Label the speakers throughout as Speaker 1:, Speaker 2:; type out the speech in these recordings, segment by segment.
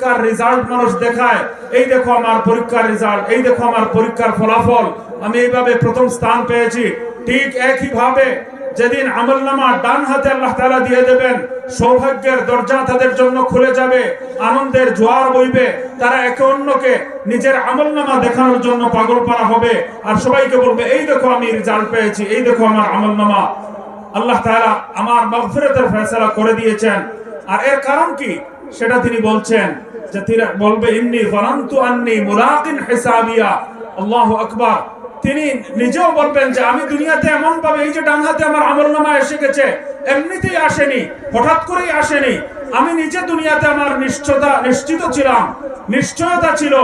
Speaker 1: পরীক্ষার রেজাল্ট মানুষ দেখায়, এই দেখো আমার পরীক্ষার রেজাল্ট এই দেখো আমার পরীক্ষার ফলাফল। আমি এইভাবে প্রথম স্থান পেয়েছি। ঠিক একই ভাবে যেদিন আমলনামা ডান হাতে আল্লাহ তাআলা দিয়ে দেবেন, সৌভাগ্যের দরজা তাদের জন্য খুলে যাবে, আনন্দের জোয়ার বইবে, তারা একে অন্যকে নিজের আমলনামা দেখানোর জন্য পাগল পারা হবে। আর সবাইকে বলবে, এই দেখো আমি রেজাল্ট পেয়েছি, এই দেখো আমার আমলনামা। আল্লাহ তাআলা আমার মাগফিরাতের ফেসলা করে দিয়েছেন। আর এর কারণ কি? সেটা তিনি বলছেন তিনি বলবে হিসাবিয়া। আকবার। তিনি নিজেও বলবেন যে, আমি দুনিয়াতে এমন এই যে আমার আমলনামা এসে গেছে, এমনিতেই আসেনি, হঠাৎ করেই আসেনি। আমি নিজে দুনিয়াতে আমার নিশ্চয়তা, নিশ্চিত ছিলাম। নিশ্চয়তা ছিল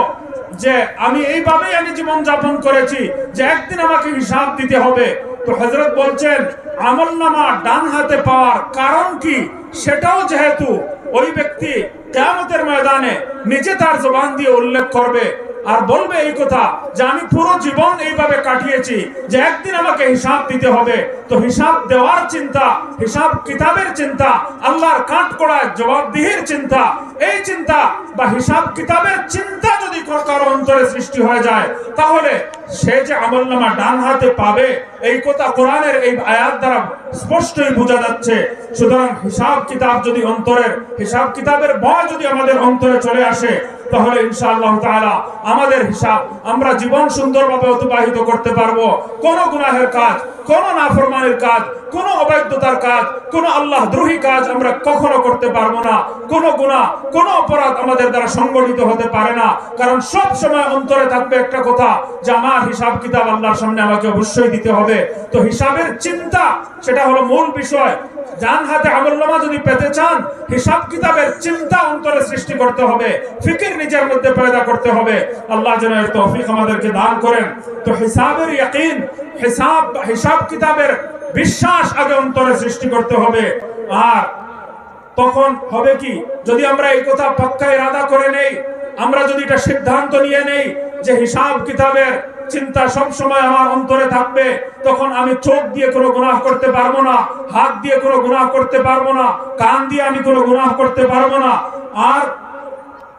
Speaker 1: যে, আমি এইভাবেই আমি জীবন যাপন করেছি যে একদিন আমাকে হিসাব দিতে হবে। তো হজরত বলছেন, আমল নামা ডান হাতে পাওয়ার কারণ কি? সেটাও যেহেতু ওই ব্যক্তি কেয়ামতের ময়দানে নিজে তার জবান দিয়ে উল্লেখ করবে। আর বলবে এই কথা যে আমি পুরো জীবন এইভাবে কাটিয়েছি যে একদিন আমাকে হিসাব দিতে হবে। তো হিসাব দেওয়ার চিন্তা, হিসাব কিতাবের চিন্তা, আল্লাহর কাঠ করার জবাবদিহির চিন্তা, এই চিন্তা বা হিসাব কিতাবের চিন্তা যদি কারও অন্তরে সৃষ্টি হয়ে যায়, তাহলে সে যে আমল নামা ডান হাতে পাবে, এই কথা কোরআনের এই আয়াত দ্বারা স্পষ্টই বোঝা যাচ্ছে। সুতরাং হিসাব কিতাব যদি অন্তরের, হিসাব কিতাবের বয় যদি আমাদের অন্তরে চলে আসে তাহলে ইনশাআল্লাহ তাআলা আমাদের হিসাব আমরা জীবন সুন্দরভাবে অতিবাহিত করতে পারব। কোন গুনাহের কাজ, কোন নাফরমানের কাজ, কোন অবৈধতার কাজ, কোন আল্লাহ দ্রোহী কাজ আমরা কখনো করতে পারব না। কোন গুনাহ, কোন অপরাধ আমাদের দ্বারা সংগঠিত হতে পারে না। কারণ সব সময় অন্তরে থাকবে একটা কথা যে আমার হিসাব কিতাব আল্লাহর সামনে আমাকে অবশ্যই দিতে হবে। তো হিসাবের চিন্তা, সেটা হলো মূল বিষয়। ডান হাতে আমলনামা যদি পেতে চান, হিসাব কিতাবের চিন্তা অন্তরে সৃষ্টি করতে হবে, ফিকির নিজের মধ্যে পয়দা করতে হবে। আল্লাহ যেন এর তৌফিক আমাদেরকে দান করেন। তো হিসাবের ইয়াকিন, হিসাব হিসাব কিতাবের বিশ্বাস আগে অন্তরে সৃষ্টি করতে হবে। আর তখন হবে কি, যদি আমরা এই কথা পাক্কা ইরাদা করে নেই, আমরা যদি এটা সিদ্ধান্ত নিয়ে নেই যে হিসাব কিতাবের চিন্তা সব সময় আমার অন্তরে থাকবে, তখন আমি চোখ দিয়ে কোনো গুনাহ করতে পারব না, হাত দিয়ে কোনো গুনাহ করতে পারব না, কান দিয়ে আমি কোনো গুনাহ করতে পারব না। আর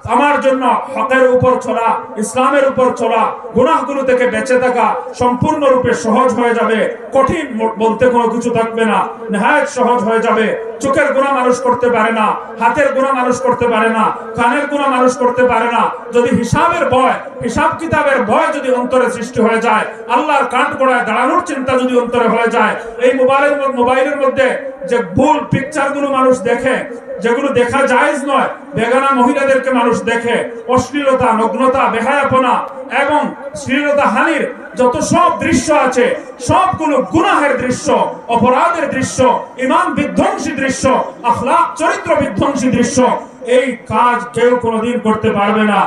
Speaker 1: আমার জন্য হকের উপর চলা, ইসলামের উপর চলা, গুনাহগুলো থেকে বেঁচে থাকা সম্পূর্ণরূপে সহজ হয়ে যাবে। কঠিন বলতে কোনো কিছু থাকবে না। নেহায়ত সহজ হয়ে যাবে। চোখের গুণা মানুষ করতে পারে না, হাতের গুণা মানুষ করতে পারে না, কানের গুণা মানুষ করতে পারে না। যদি হিসাবের ভয়, হিসাব কিতাবের ভয় যদি অন্তরে সৃষ্টি হয়ে যায়, আল্লাহর কাঠ গড়ায় দাঁড়ানোর চিন্তা যদি অন্তরে হয়ে যায়, এই মোবাইলের মোবাইলের মধ্যে যে ভুল পিকচারগুলো মানুষ দেখে, যেগুলো দেখা জায়েজ নয়, বেগানা মহিলাদেরকে মানুষ দেখে, অশ্লীলতা, নগ্নতা, বেহায়াপনা এবং শ্লীলতা হানির যত সব দৃশ্য আছে, সবগুলো গুনাহের দৃশ্য, অপরাধের দৃশ্য, ইমান বিধ্বংসী দৃশ্য আখলাক চরিত্র বিধ্বংসী দৃশ্য, এই কাজ কেউ কোনোদিন করতে পারবে না।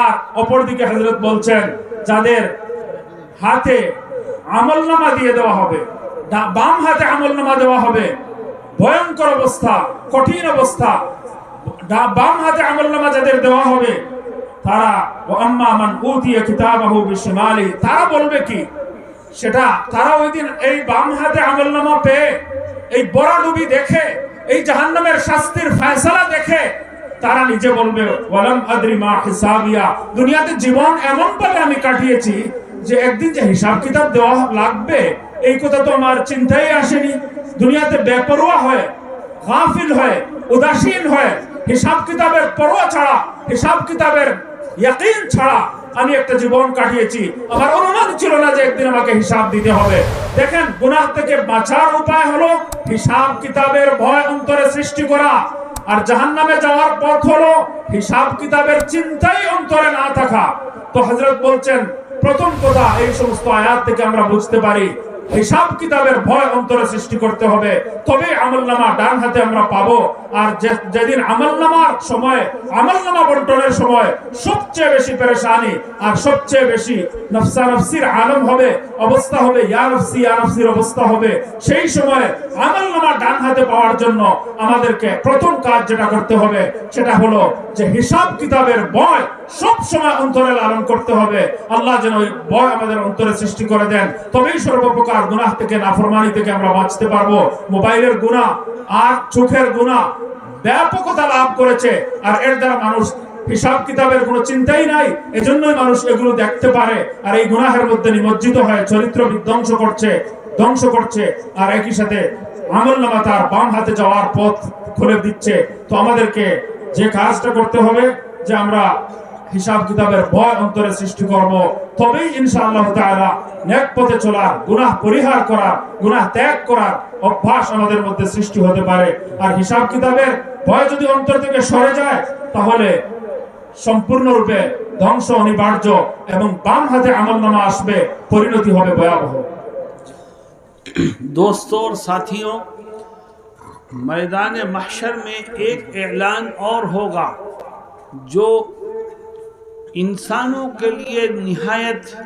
Speaker 1: আর অপরদিকে হজরত বলছেন, যাদের হাতে আমলনামা দিয়ে দেওয়া হবে বাম হাতে আমলনামা দেওয়া হবে ভয়ঙ্কর অবস্থা, কঠিন অবস্থা। বাম হাতে আমলনামা যাদের দেওয়া হবে, তারা, ও আম্মা মান উতিয়া কিতাবাহু বিশিমালি তারা বলবে কি? সেটা তারা ওই দিন এই বাম হাতে আমলনামা পেয়ে, এই বরাডুবি দেখে, এই জাহান্নামের শাস্তির ফয়সালা দেখে, তারা নিজে বলবে, ওয়ালাম আদ্রি হিসাবিয়া দুনিয়াতে জীবন এমন ভাবে আমি কাটিয়েছি যে একদিন যে হিসাব কিতাব দেওয়া লাগবে এই কথা তো আমার চিন্তায় আসেনি। দুনিয়াতে বেপরোয়া হয়, গাফিল হয়, উদাসীন হয়। হিসাব কিতাবের পরোয়া ছাড়া, হিসাব কিতাবের ইয়াকিন ছাড়া আমি একটা জীবন কাটিয়েছি। আমার অনুমান ছিল না যে একদিন আমাকে হিসাব দিতে হবে। দেখেন, গুনাহ থেকে বাঁচার উপায় হলো হিসাব কিতাবের ভয় অন্তরে সৃষ্টি করা। আর জাহান্নামে যাওয়ার পথ হলো হিসাব কিতাবের চিন্তাই অন্তরে না থাকা। তো হযরত বলছেন, প্রথম কথা এই সমস্ত আয়াত থেকে আমরা বুঝতে পারি হিসাব কিতাবের ভয় অন্তরে সৃষ্টি করতে হবে। তবে আমলনামা ডান হাতে আমরা পাবো। আর যেদিন আমলনামার সময়, আমলনামা বন্টনের সময় সবচেয়ে বেশি পেরেশানি আর সবচেয়ে বেশি নফসা নফসির আলম হবে, অবস্থা হবে, ইয়া নফসি, ইয়া নফসির অবস্থা হবে। সেই সময় আমলনামা ডান হাতে পাওয়ার জন্য আমাদেরকে প্রথম কাজ যেটা করতে হবে, সেটা হলো যে হিসাব কিতাবের ভয় সব সময় অন্তরে লালন করতে হবে। আল্লাহ যেন ওই ভয় আমাদের অন্তরে সৃষ্টি করে দেন। তবেই সর্বপ্রকার গুনাহ থেকে, নাফরমানি থেকে আমরা বাঁচতে পারব। মোবাইলের গুনাহ, আর চোখের গুনাহ ব্যাপকতা লাভ করেছে। আর এর দ্বারা মানুষ হিসাব কিতাবের কোনো চিন্তাই নাই। এজন্যই মানুষ এগুলো দেখতে পারে। আর এই গুনাহের মধ্যে নিমজ্জিত হয়ে চরিত্র বিধ্বংস করছে, ধ্বংস করছে। আর একই সাথে আমল নামা তার বাম হাতে যাওয়ার পথ খুলে দিচ্ছে। তো আমাদেরকে যে কাজটা করতে হবে, যে আমরা হিসাব কিতাবের ভয় অন্তরে সৃষ্টি করব তবেই ইনশাআল্লাহ তাআলা নেক পথে চলার গুনাহ পরিহার করার গুনাহ ত্যাগ করার অভ্যাস আমাদের মধ্যে সৃষ্টি হতে পারে আর হিসাব কিতাবের ভয় যদি অন্তর থেকে সরে যায় তাহলে সম্পূর্ণরূপে ধ্বংস অনিবার্য এবং বাম হাতে আমলনামা আসবে পরিণতি হবে ভয়াবহ
Speaker 2: दोस्तों और साथियों मैदान महशर में एक ऐलान और होगा जो انسانوں کے لیے نہایت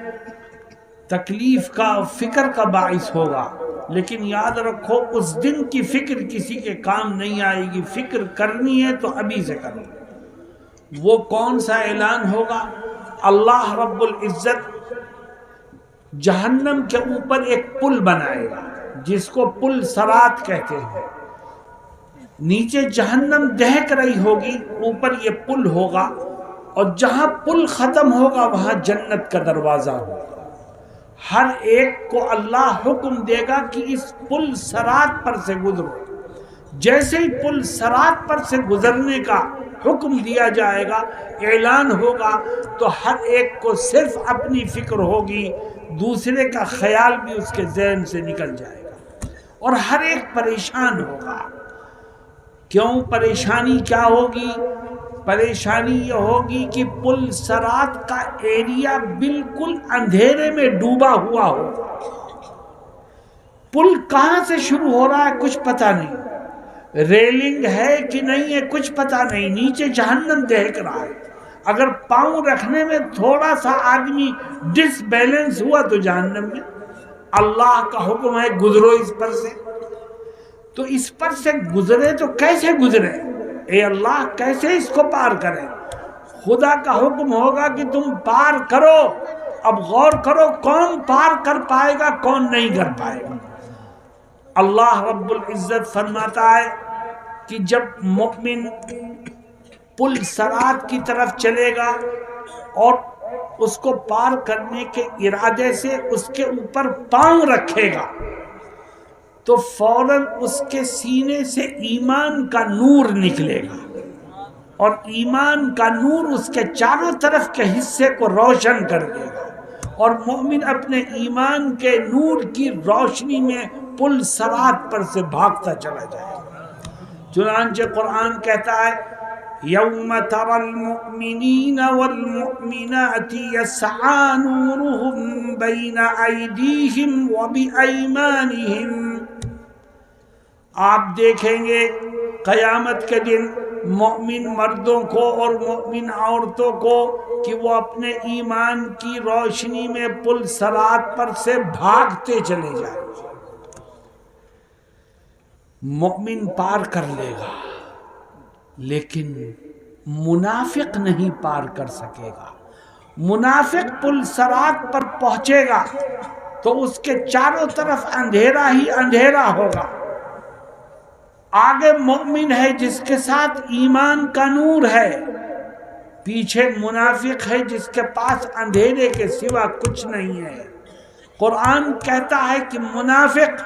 Speaker 2: تکلیف کا، فکر کا باعث ہوگا۔ لیکن یاد رکھو، اس دن کی فکر کسی کے کام نہیں آئے گی۔ فکر کرنی ہے تو ابھی سے کرو وہ کون سا اعلان ہوگا؟ اللہ رب العزت جہنم کے اوپر ایک پل بنائے گا، جس کو پل سرات کہتے ہیں۔ نیچے جہنم دہک رہی ہوگی، اوپر یہ پل ہوگا۔ اور جہاں پل ختم ہوگا وہاں جنت کا دروازہ ہوگا۔ ہر ایک کو اللہ حکم دے گا کہ اس پل سرات پر سے گزرو۔ جیسے ہی پل سرات پر سے گزرنے کا حکم دیا جائے گا، اعلان ہوگا، تو ہر ایک کو صرف اپنی فکر ہوگی، دوسرے کا خیال بھی اس کے ذہن سے نکل جائے گا۔ اور ہر ایک پریشان ہوگا۔ کیوں؟ پریشانی کیا ہوگی؟ پریشانی یہ ہوگی کہ پل سرات کا ایریا بالکل اندھیرے میں ڈوبا ہوا ہو۔ پل کہاں سے شروع ہو رہا ہے کچھ پتہ نہیں۔ ریلنگ ہے کہ نہیں ہے کچھ پتہ نہیں۔ نیچے جہنم دیکھ رہا ہے۔ اگر پاؤں رکھنے میں تھوڑا سا آدمی ڈس بیلنس ہوا تو جہنم میں۔ اللہ کا حکم ہے گزرو اس پر سے۔ تو اس پر سے گزرے تو کیسے گزرے؟ اے اللہ کیسے اس کو پار کریں؟ خدا کا حکم ہوگا کہ تم پار کرو۔ اب غور کرو کون پار کر پائے گا، کون نہیں کر پائے گا۔ اللہ رب العزت فرماتا ہے کہ جب مؤمن پل سرات کی طرف چلے گا اور اس کو پار کرنے کے ارادے سے اس کے اوپر پاؤں رکھے گا تو فوراً اس کے سینے سے ایمان کا نور نکلے گا۔ اور ایمان کا نور اس کے چاروں طرف کے حصے کو روشن کر دے گا۔ اور مومن اپنے ایمان کے نور کی روشنی میں پل سرات پر سے بھاگتا چلا جائے۔ گا چنانچہ قرآن کہتا ہے، یوم تر المؤمنین والمؤمنات یسعا نورهم بین ایدیہم و بی ایمانہم۔ آپ دیکھیں گے قیامت کے دن مؤمن مردوں کو اور مومن عورتوں کو کہ وہ اپنے ایمان کی روشنی میں پل سرات پر سے بھاگتے چلے جائیں۔ گے مؤمن پار کر لے گا، لیکن منافق نہیں پار کر سکے گا۔ منافق پل سرات پر پہنچے گا تو اس کے چاروں طرف اندھیرا ہی اندھیرا ہوگا۔ آگے مومن ہے جس کے ساتھ ایمان کا نور ہے، پیچھے منافق ہے جس کے پاس اندھیرے کے سوا کچھ نہیں ہے۔ قرآن کہتا ہے کہ منافق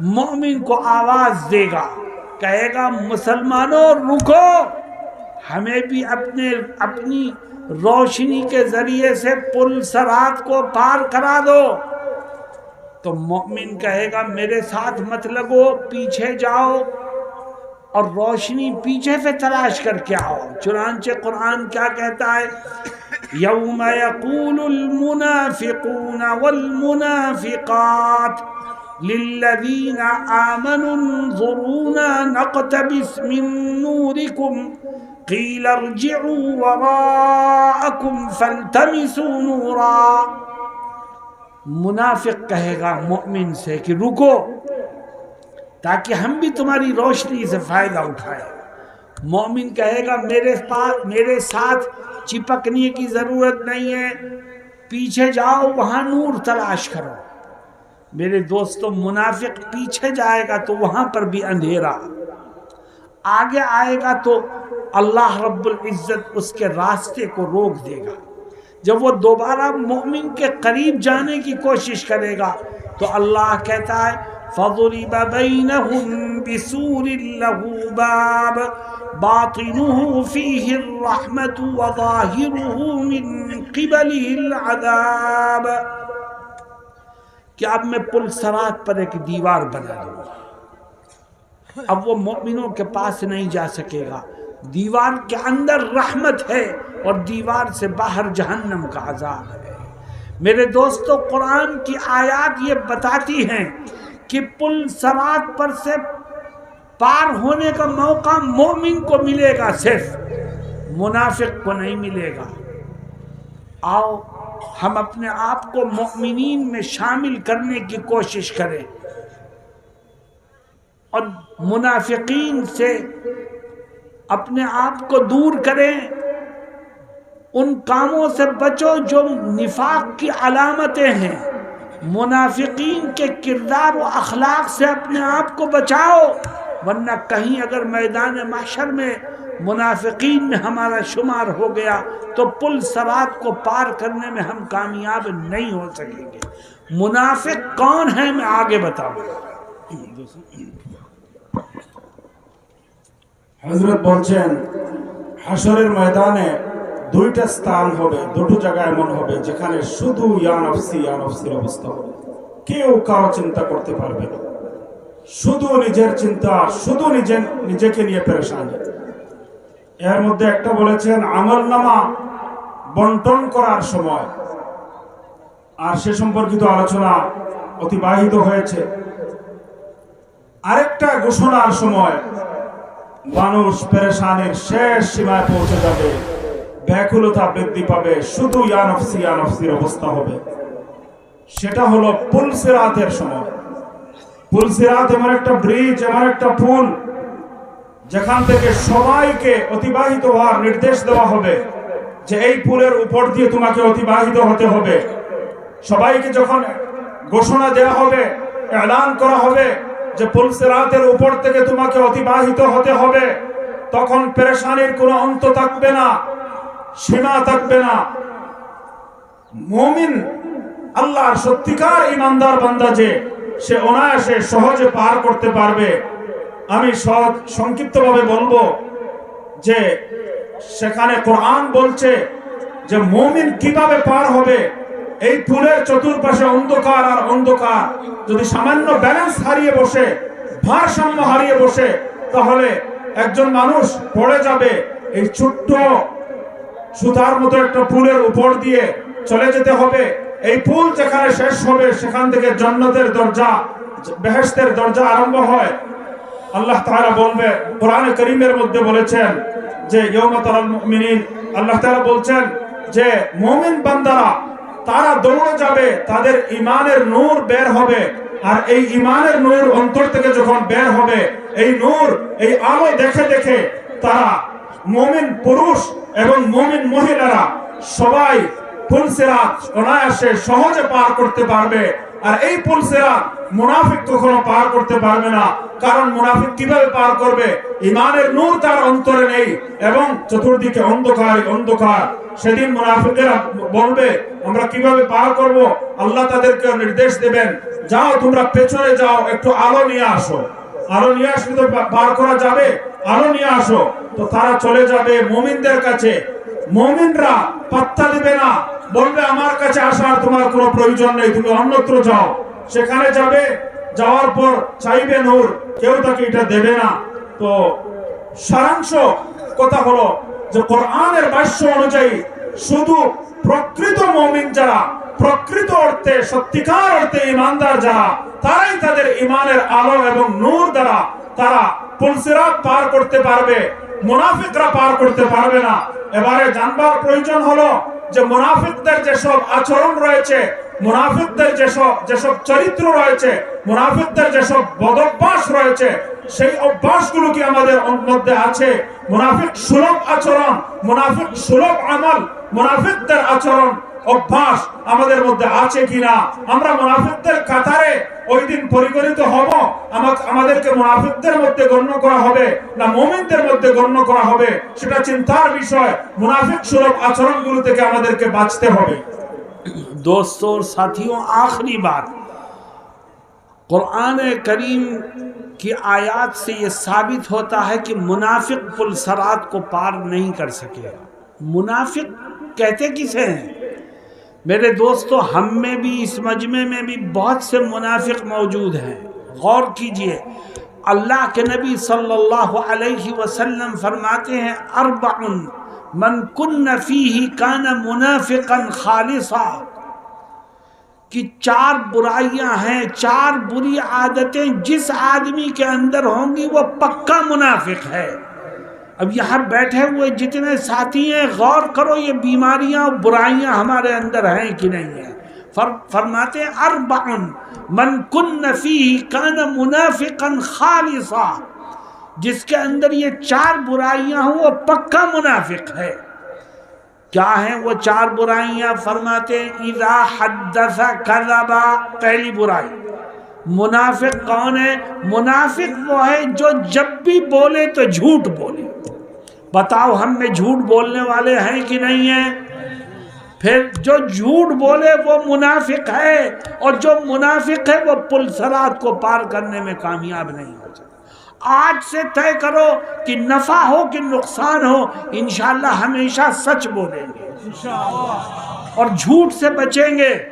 Speaker 2: مومن کو آواز دے گا، کہے گا، مسلمانوں، رکو! ہمیں بھی اپنے، اپنی روشنی کے ذریعے سے پل سرات کو پار کرا دو۔ تو مؤمن کہے گا، میرے ساتھ مت لگو، پیچھے جاؤ اور روشنی پیچھے سے تلاش کر کے آؤ۔ چنانچہ قرآن کیا کہتا ہے؟ یوم یقول المنافقون والمنافقات للذین آمن انظرونا نقتبس من نورکم، قیل ارجعوا وراءکم فانتمسوا نورا۔ منافق کہے گا مؤمن سے کہ رکو، تاکہ ہم بھی تمہاری روشنی سے فائدہ اٹھائے۔ مومن کہے گا، میرے پاس، میرے ساتھ چپکنے کی ضرورت نہیں ہے، پیچھے جاؤ، وہاں نور تلاش کرو۔ میرے دوستوں منافق پیچھے جائے گا تو وہاں پر بھی اندھیرا۔ آگے آئے گا تو اللہ رب العزت اس کے راستے کو روک دے گا۔ جب وہ دوبارہ مومن کے قریب جانے کی کوشش کرے گا، تو اللہ کہتا ہے، فَضُرِبَ بَيْنَهُمْ بِسُورِ اللَّهُ بَابَ بَاطِنُهُ فِيهِ الرَّحْمَةُ وَظَاهِرُهُ من قِبَلِهِ الْعَذَابَ۔ کہ اب میں پل سرات پر ایک دیوار بنا دوں گا۔ اب وہ مؤمنوں کے پاس نہیں جا سکے گا۔ دیوار کے اندر رحمت ہے اور دیوار سے باہر جہنم کا عذاب ہے۔ میرے دوستو، قرآن کی آیات یہ بتاتی ہیں کہ پل سرات پر سے پار ہونے کا موقع مومن کو ملے گا صرف، منافق کو نہیں ملے گا۔ آؤ، ہم اپنے آپ کو مومنین میں شامل کرنے کی کوشش کریں۔ اور منافقین سے اپنے آپ کو دور کریں، ان کاموں سے بچو جو نفاق کی علامتیں ہیں۔ منافقین کے کردار و اخلاق سے اپنے آپ کو بچاؤ، ورنہ کہیں اگر میدان محشر میں منافقین میں ہمارا شمار ہو گیا تو پل سرات کو پار کرنے میں ہم کامیاب نہیں ہو سکیں گے۔ منافق کون ہے میں آگے بتاؤں۔
Speaker 1: হজরত বলছেন হাসরের ময়দানে দুইটা স্থান হবে, দুটো জায়গা এমন হবে, যেখানে শুধু ইয়ানফসি ইয়ানফসির অবস্থা হবে। কেউ কারও চিন্তা করতে পারবে না। শুধু নিজের চিন্তা, শুধু নিজের নিজেকে নিয়ে পেরেশান। এর মধ্যে একটা বলেছেন, আমল নামা বন্টন করার সময়। আর সে সম্পর্কিত আলোচনা অতিবাহিত হয়েছে। আরেকটা ঘোষণার সময় মানুষ পেরেশানের শেষ সীমায় পৌঁছে যাবে। ব্যাকুলতা বৃদ্ধি পাবে। শুধু ইয়ানফসি ইয়ানফসির অবস্থা হবে। সেটা হলো পুলসিরাতের সময়। পুলসিরাত এমন একটা ব্রিজ এমন একটা পুল, যেখান থেকে সবাইকে অতিবাহিত হওয়ার নির্দেশ দেওয়া হবে যে এই পুলের উপর দিয়ে তোমাকে অতিবাহিত হতে হবে। সবাইকে যখন ঘোষণা দেওয়া হবে, এলান করা হবে যে পুলসিরাতের উপর থেকে তোমাকে অতিবাহিত হতে হবে, তখন পেরেশানির কোনো অন্ত থাকবে না, সীমা থাকবে না। মমিন আল্লাহর সত্যিকার ইমানদার বান্দা যে, সে অনায়াসে সহজে পার করতে পারবে। আমি সহজ সংক্ষিপ্তভাবে বলব যে, সেখানে কোরআন বলছে যে মমিন কীভাবে পার হবে? এই পুলের চতুর্পাশে অন্ধকার আর অন্ধকার। যদি সামান্য ব্যালেন্স হারিয়ে বসে, ভারসাম্য হারিয়ে বসে, তাহলে একজন মানুষ পড়ে যাবে এই ছোট্ট সুতার মতো একটা পুলের উপর দিয়ে চলে যেতে হবে। এই পুল যেখানে শেষ হবে, সেখান থেকে জন্নতের দরজা বেহেস্তের দরজা আরম্ভ হয়। আল্লাহ তাআলা বলবে, কোরআনে করিমের মধ্যে বলেছেন যে ইয়ৌমা তারাল মুমিনিন, আল্লাহ তাআলা বলছেন যে, মুমিন বান্দারা তারা দৌড়ে যাবে, তাদের ইমানের নূর বের হবে। আর এই ইমানের নূর অন্তর থেকে যখন বের হবে, এই নূর, এই আলো দেখে দেখে তারা মমিন পুরুষ এবং মমিন মহিলারা সবাই অনায়াসে সহজে পার করতে পারবে। আর এই পুলসিরাত মুনাফিক কখনো পার করতে পারবে না। কারণ মুনাফিক কীভাবে পার করবে? ইমানের নূর তার অন্তরে নেই এবং চতুর্দিকে অন্ধকার অন্ধকার। সেদিন মুনাফিকেরা বলবে, আমরা কীভাবে পার করব? আল্লাহ তাদেরকে নির্দেশ দেবেন, যাও তোমরা পেছনে যাও, একটু আলো নিয়ে আসো। আলো নিয়ে আসলে তো পার করা যাবে? আলো নিয়ে আসো। তো তারা চলে যাবে মুমিনদের কাছে। মুমিনরা পাত্তা দিবে না। বলবে, আমার কাছে আসার তোমার কোনো প্রয়োজন নেই, তুমি অন্যত্র যাও। সেখানে যাবে, যাওয়ার পর চাইবে নূর, কেউ তাকে এটা দেবে না। তো সারাংশ কথা হলো যে কোরআনের ভাষ্য অনুযায়ী শুধু প্রকৃত মমিন যারা, প্রকৃত অর্থে, সত্যিকার অর্থে ইমানদার যারা, তারাই তাদের ইমানের আলো এবং নূর দ্বারা তারা পুলসিরাত পার করতে পারবে। মুনাফিকরা পার করতে পারবে না। এবারে জানবার প্রয়োজন হলো যে মুনাফিকদের যেসব আচরণ রয়েছে, মুনাফিকদের যেসব যেসব চরিত্র রয়েছে, মুনাফিকদের যেসব বদভ্যাস রয়েছে, সেই অভ্যাসগুলো কি আমাদের মধ্যে আছে? মুনাফিক সুলভ আচরণ, মুনাফিক সুলভ আমল, মুনাফিকদের আচরণ অভ্যাস আমাদের মধ্যে আছে কিনা আমরা মুনাফিকদের কাতারে ওই দিন পরিগণিত হব আমা- আমাদেরকে মুনাফিকদের মধ্যে গণ্য করা হবে না মুমিনদের মধ্যে গণ্য করা হবে সেটা চিন্তার বিষয় মুনাফিক সুলভ আচরণগুলো থেকে আমাদেরকে বাঁচতে হবে
Speaker 2: दोस्तों और साथियों आखिरी बात कुरान करीम की आयत से ये साबित होता है कि मुनाफिक पुलसरात को पार नहीं कर सकेगा मुनाफिक कहते किसे हैं میرے دوستو، ہم میں بھی، اس مجمع میں بھی بہت سے منافق موجود ہیں۔ غور کیجیے، اللہ کے نبی صلی اللہ علیہ وسلم فرماتے ہیں اربع من کن فیہ کان منافقا خالصا۔ کہ چار برائیاں ہیں، چار بری عادتیں جس آدمی کے اندر ہوں گی، وہ پکا منافق ہے۔ اب یہاں بیٹھے ہوئے جتنے ساتھی ہیں، غور کرو یہ بیماریاں اور برائیاں ہمارے اندر ہیں کہ نہیں ہیں۔ فرماتے ہیں، اربعن من کن فیہ کان منافقا خالصا۔ جس کے اندر یہ چار برائیاں ہوں، وہ پکا منافق ہے۔ کیا ہیں وہ چار برائیاں؟ فرماتے ہیں، اذا حدث کذبا، پہلی برائی۔ منافق کون ہے؟ منافق وہ ہے جو جب بھی بولے تو جھوٹ بولے۔ بتاؤ ہم میں جھوٹ بولنے والے ہیں کہ نہیں ہیں؟ پھر جو جھوٹ بولے وہ منافق ہے، اور جو منافق ہے وہ پل سرات کو پار کرنے میں کامیاب نہیں ہو جائے آج سے طے کرو کہ نفع ہو کہ نقصان ہو، انشاءاللہ ہمیشہ سچ بولیں گے۔ اور جھوٹ سے بچیں گے۔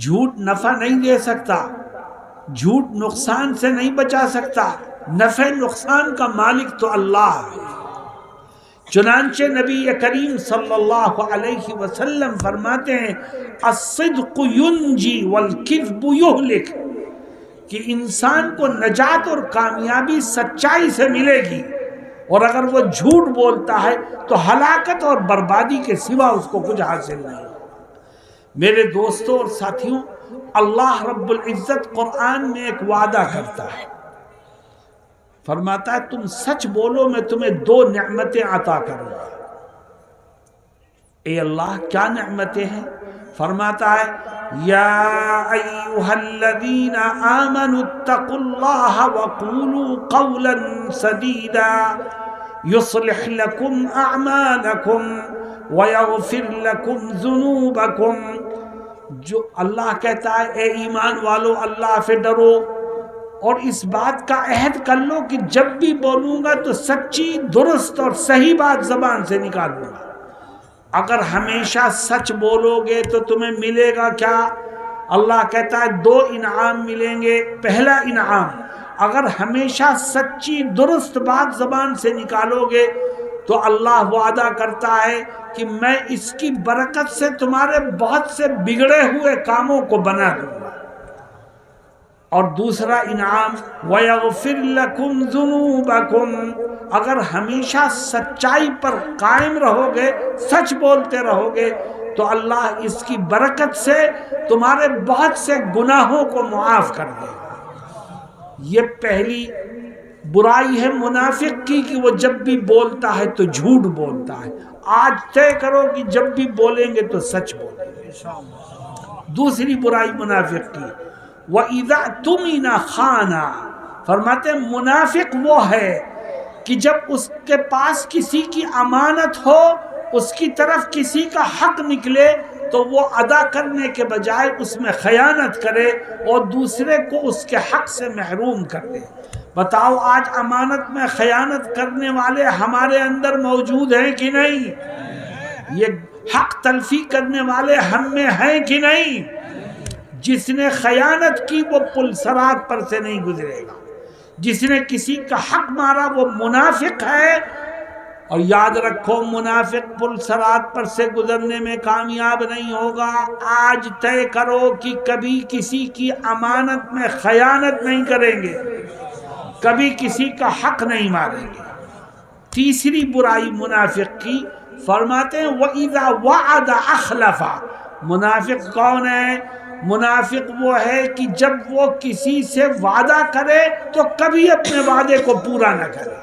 Speaker 2: جھوٹ نفع نہیں دے سکتا، جھوٹ نقصان سے نہیں بچا سکتا۔ نفع نقصان کا مالک تو اللہ ہے۔ چنانچہ نبی کریم صلی اللہ علیہ وسلم فرماتے ہیں، الصدق ینجی والکذب یہلک۔ کہ انسان کو نجات اور کامیابی سچائی سے ملے گی۔ اور اگر وہ جھوٹ بولتا ہے تو ہلاکت اور بربادی کے سوا اس کو کچھ حاصل نہیں۔ میرے دوستوں اور ساتھیوں، اللہ رب العزت قرآن میں ایک وعدہ کرتا ہے۔ فرماتا ہے، تم سچ بولو، میں تمہیں دو نعمتیں عطا کروں گا۔ اے اللہ، کیا نعمتیں ہیں؟ فرماتا ہے، یا ایوہا الذین آمنوا اتقوا اللہ وقولوا قولا سدیدا، یصلح لکم اعمالکم۔ وَيَغْفِرْ لَكُمْ ذُنُوبَكُمْ۔ جو اللہ کہتا ہے، اے ایمان والو، اللہ سے ڈرو۔ اور اس بات کا عہد کر لو کہ جب بھی بولوں گا تو سچی، درست اور صحیح بات زبان سے نکالوں گا۔ اگر ہمیشہ سچ بولو گے تو تمہیں ملے گا کیا؟ اللہ کہتا ہے، دو انعام ملیں گے۔ پہلا انعام، اگر ہمیشہ سچی، درست بات زبان سے نکالو گے تو اللہ وعدہ کرتا ہے کہ میں اس کی برکت سے تمہارے بہت سے بگڑے ہوئے کاموں کو بنا دوں گا۔ اور دوسرا انعام، وَيَغْفِرْ لَكُمْ ذُنُوبَكُمْ۔ اگر ہمیشہ سچائی پر قائم رہو گے سچ بولتے رہو گے تو اللہ اس کی برکت سے تمہارے بہت سے گناہوں کو معاف کر دے یہ پہلی برائی ہے منافق کی کہ وہ جب بھی بولتا ہے تو جھوٹ بولتا ہے۔ آج طے کرو کہ جب بھی بولیں گے تو سچ بولیں گے۔ دوسری برائی منافق کی۔ وَإِذَا تُمِنَ خَانَا۔ فرماتے منافق وہ ہے کہ جب اس کے پاس کسی کی امانت ہو، اس کی طرف کسی کا حق نکلے، تو وہ ادا کرنے کے بجائے اس میں خیانت کرے اور دوسرے کو اس کے حق سے محروم کر دے۔ بتاؤ آج امانت میں خیانت کرنے والے ہمارے اندر موجود ہیں کہ نہیں؟ یہ حق تلفی کرنے والے ہم میں ہیں کہ نہیں؟ جس نے خیانت کی وہ پل سرات پر سے نہیں گزرے گا۔ جس نے کسی کا حق مارا وہ منافق ہے۔ اور یاد رکھو، منافق پل سرات پر سے گزرنے میں کامیاب نہیں ہوگا۔ آج طے کرو کہ کبھی کسی کی امانت میں خیانت نہیں کریں گے۔ کبھی کسی کا حق نہیں ماریں گے۔ تیسری برائی منافق کی، فرماتے ہیں، وَإِذَا وَعَدَ أَخْلَفَ۔ منافق کون ہے؟ منافق وہ ہے کہ جب وہ کسی سے وعدہ کرے تو کبھی اپنے وعدے کو پورا نہ کرے۔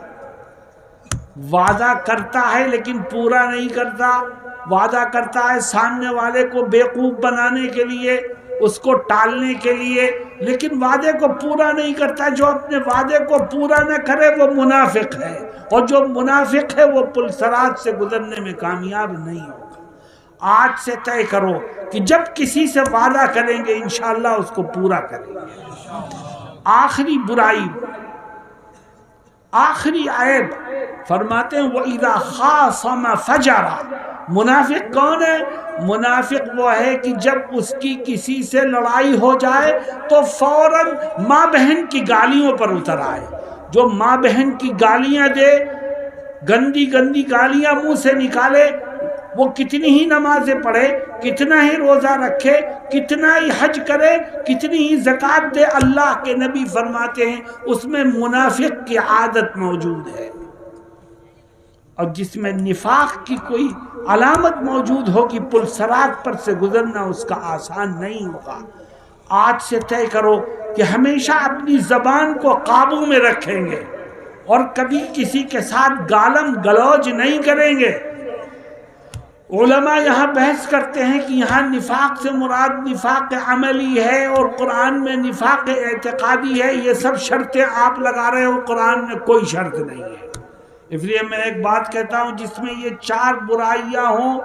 Speaker 2: وعدہ کرتا ہے لیکن پورا نہیں کرتا۔ وعدہ کرتا ہے سامنے والے کو بیوقوف بنانے کے لیے۔ اس کو ٹالنے کے لیے، لیکن وعدے کو پورا نہیں کرتا، جو اپنے وعدے کو پورا نہ کرے وہ منافق ہے۔ اور جو منافق ہے وہ پل سرات سے گزرنے میں کامیاب نہیں ہوگا۔ آج سے طے کرو کہ جب کسی سے وعدہ کریں گے، انشاءاللہ اس کو پورا کریں گے۔ آخری برائی، آخری عیب فرماتے ہیں، وَإِذَا خَاصَمَ فَجَرَ۔ منافق کون ہے؟ منافق وہ ہے کہ جب اس کی کسی سے لڑائی ہو جائے تو فوراً ماں بہن کی گالیوں پر اتر آئے۔ جو ماں بہن کی گالیاں دے، گندی گندی گالیاں منہ سے نکالے، وہ کتنی ہی نمازیں پڑھے، کتنا ہی روزہ رکھے، کتنا ہی حج کرے، کتنی ہی زکاة دے اللہ کے نبی فرماتے ہیں، اس میں منافق کی عادت موجود ہے۔ اور جس میں نفاق کی کوئی علامت موجود ہو کہ پل سرات پر سے گزرنا اس کا آسان نہیں ہوگا۔ آج سے طے کرو کہ ہمیشہ اپنی زبان کو قابو میں رکھیں گے اور کبھی کسی کے ساتھ گالم گلوج نہیں کریں گے۔ علماء یہاں بحث کرتے ہیں کہ یہاں نفاق سے مراد نفاق عملی ہے اور قرآن میں نفاق اعتقادی ہے، یہ سب شرطیں آپ لگا رہے ہو قرآن میں کوئی شرط نہیں ہے۔ اس لیے میں ایک بات کہتا ہوں، جس میں یہ چار برائیاں ہوں،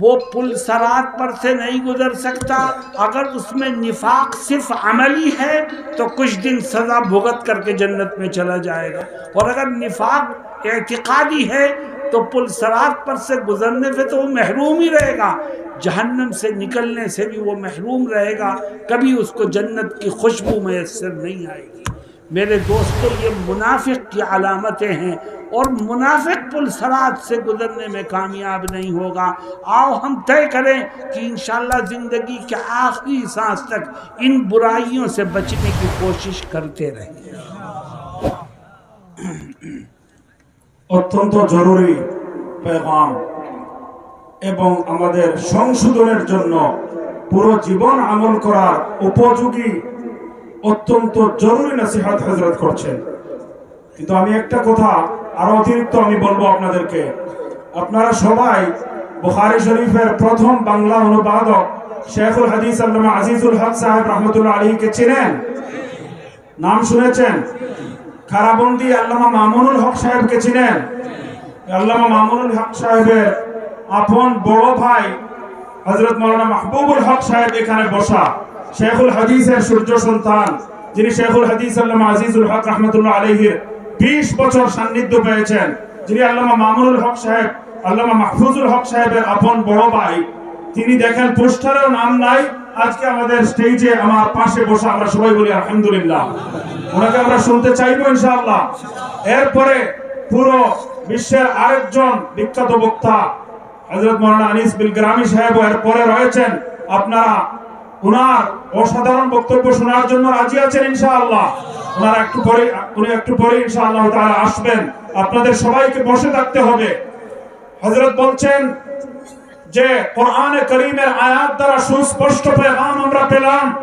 Speaker 2: وہ پل سرات پر سے نہیں گزر سکتا۔ اگر اس میں نفاق صرف عملی ہے، تو کچھ دن سزا بھگت کر کے جنت میں چلا جائے گا۔ اور اگر نفاق اعتقادی ہے، تو پل سرات پر سے گزرنے سے تو وہ محروم ہی رہے گا۔ جہنم سے نکلنے سے بھی وہ محروم رہے گا۔ کبھی اس کو جنت کی خوشبو میسر نہیں آئے گی۔ میرے دوستو یہ منافق کی علامتیں ہیں اور منافق پل سرات سے گزرنے میں کامیاب نہیں ہوگا۔ آؤ ہم طے کریں کہ انشاءاللہ زندگی کے آخری سانس تک ان برائیوں سے بچنے کی کوشش کرتے رہیں۔
Speaker 1: অত্যন্ত জরুরি پیغام۔ এবং আমাদের সংশোধনের জন্য পুরো জীবন আমল করার উপযোগী অত্যন্ত জরুরি নসিহাত হজরত করছেন। কিন্তু আমি একটা কথা আরও অতিরিক্ত আমি বলব আপনাদেরকে। আপনারা সবাই বুখারি শরীফের প্রথম বাংলা অনুবাদক শেখুল হাদিস আল্লামা আজিজুল হক সাহেব রহমতুল্লাহ আলীকে চিনেন? নাম শুনেছেন? কারাবন্দি আল্লামা মামুনুল হক সাহেবকে চিনেন? আল্লামা মামুনুল হক সাহেবের আপন বড় ভাই হজরত মৌলানা মাহবুবুল হক সাহেব এখানে বসা। শেখুল হাদিসের সূর্য সন্তান, যিনি শেখুল হাদিস আল্লামা আজিজুল হক রহমতুল্লাহ আলহির বিশ বছর সান্নিধ্য পেয়েছেন, যিনি আল্লামা মামুনুল হক সাহেব, আল্লামা মাহফুজুল হক সাহেবের আপন বড় ভাই। তিনি দেখেন পোস্টারেও নাম নাই, আজকে আমাদের স্টেজে আমার পাশে বসে আমরা সবাই বলি, আলহামদুলিল্লাহ। ওনাকে আমরা শুনতে চাইব ইনশাআল্লাহ। এরপরে পুরো বিশ্বের আরেকজন বিখ্যাত বক্তা হজরত মৌলানা আনিস বিল গ্রামী সাহেব এরপরে রয়েছেন। আপনারা, উনার অসাধারণ বক্তব্য শোনার জন্য রাজি আছেন ইনশাআল্লাহ। ওনারা একটু পরে, উনি একটু পরে ইনশাআল্লাহ তাআলা আসবেন। আপনাদের সবাইকে বসে থাকতে হবে। হযরত বলছেন যে, কোরআনে করিমের আয়াত দ্বারা সুস্পষ্ট পেগাম আমরা পেলাম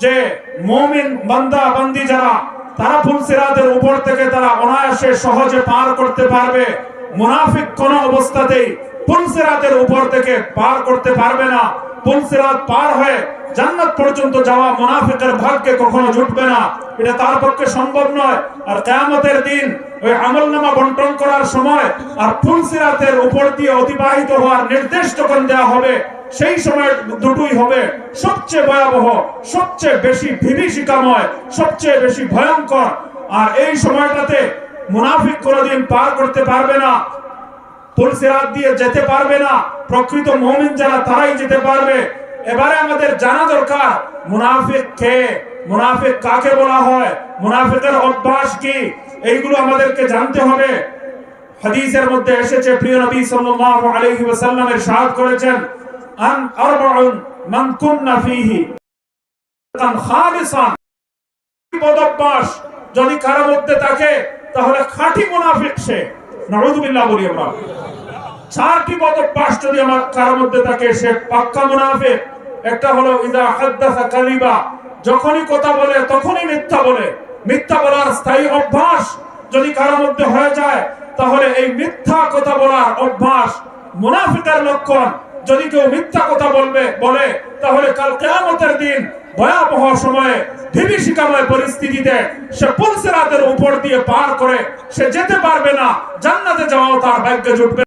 Speaker 1: যে, মুমিন বান্দা বান্দি যারা, তারা ফুলসিরাতের উপর থেকে তারা অনায়াসে সহজে পার করতে পারবে। মুনাফিক কোন অবস্থাতেই ফুলসিরাতের উপর থেকে পার করতে পারবে না। পুলসিরাত পার হয়ে জান্নাত পর্যন্ত যাওয়া মুনাফিকের ভাগ্যে কখনো জুটবে না। এটা তার পক্ষে সম্ভব নয়। আর কিয়ামতের দিন ওই আমলনামা বন্টন করার সময় আর পুলসিরাতের উপর দিয়ে অতিবাহিত হওয়ার নির্দেশ যখন দেওয়া হবে, সেই সময় দুটোই হবে। সবচেয়ে ভয়াবহ, সবচেয়ে বেশি বিভীষিকাময়, সবচেয়ে বেশি ভয়ঙ্কর। আর এই সময়টাতে মুনাফিক কোনোদিন পার করতে পারবে না। তুলসিরাত দিয়ে যেতে পারবে না। প্রকৃত মমিন যারা, তারাই যেতে পারবে। এবারে আমাদের জানা দরকার, মুনাফিক কে? মুনাফিক কাকে বলা হয়? মুনাফিকের অভ্যাস কি? এইগুলো আমাদেরকে জানতে হবে। হাদিসের মধ্যে এসেছে, প্রিয় নবী সাল্লাল্লাহু আলাইহি ওয়াসাল্লাম ইরশাদ করেছেন, আন আরবাউন মান কুননা ফীহি কান খালিসান। বদভ্যাস যদি কারও মধ্যে থাকে, তাহলে খাঁটি মুনাফিক সে। নাউযুবিল্লাহ বলি আমরা। চারটি যদি আমার মধ্যে থাকে, সে পাক্কা মুনাফিক। একটা হলো হাদ্দাসা কালিবা যখনই কথা বলে, তখনই মিথ্যা বলে। মিথ্যা বলার স্থায়ী অভ্যাস যদি কারোর মধ্যে হয়ে যায়, তাহলে এই মিথ্যা কথা বলার অভ্যাস মুনাফিকের লক্ষণ। যদি কেউ মিথ্যা কথা বলবে, বলে, তাহলে কাল কেয়ামতের দিন ভয়াবহ সময়ে বিভীষিকাময় পরিস্থিতিতে সে পুলসিরাতের উপর দিয়ে পার করে সে যেতে পারবে না, জান্নাতে যাওয়াও তার ভাগ্যে জুটবে